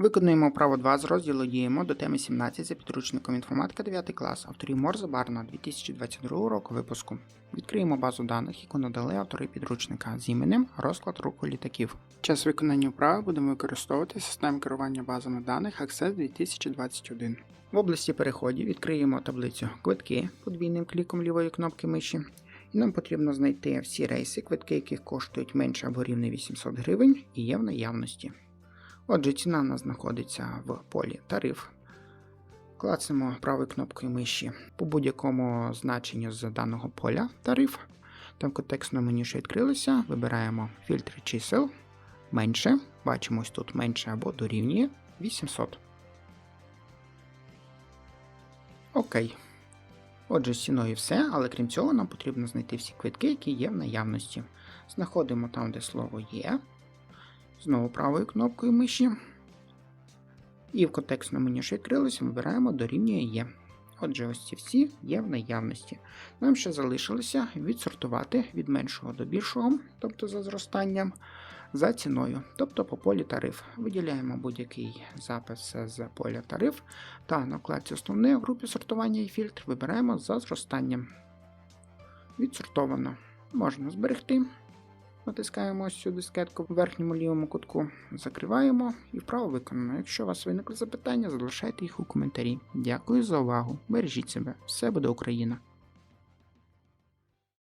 Виконуємо право 2 з розділу діємо до теми 17 за підручником інформатика 9 клас авторів Морзе Барна 2022 року випуску. Відкриємо базу даних, яку надали автори підручника з іменем розклад руху літаків. Час виконання вправи будемо використовувати систему керування базами даних Access 2021. В області переходів відкриємо таблицю квитки подвійним кліком лівої кнопки миші. І нам потрібно знайти всі рейси, квитки яких коштують менше або рівне 800 гривень і є в наявності. Отже, ціна у нас знаходиться в полі тариф. Клацаємо правою кнопкою миші по будь-якому значенню з даного поля тариф. Там в контекстному меню, що відкрилося, вибираємо фільтр чисел менше. Бачимо ось тут менше або дорівнює 800. Окей. Отже, з ціною все, але крім цього, нам потрібно знайти всі квитки, які є в наявності. Знаходимо там, де слово є. Знову правою кнопкою миші. І в контекстному меню, що відкрилося, вибираємо дорівнює є. Отже, ось ці всі є в наявності. Нам ще залишилося відсортувати від меншого до більшого, тобто за зростанням, за ціною, тобто по полі тариф. Виділяємо будь-який запис з поля тариф та на вкладці основне в групі сортування і фільтр вибираємо за зростанням. Відсортовано. Можна зберегти. Натискаємо ось цю дискетку в верхньому лівому кутку, закриваємо і вправо виконано. Якщо у вас виникли запитання, залишайте їх у коментарі. Дякую за увагу. Бережіть себе. Все буде Україна!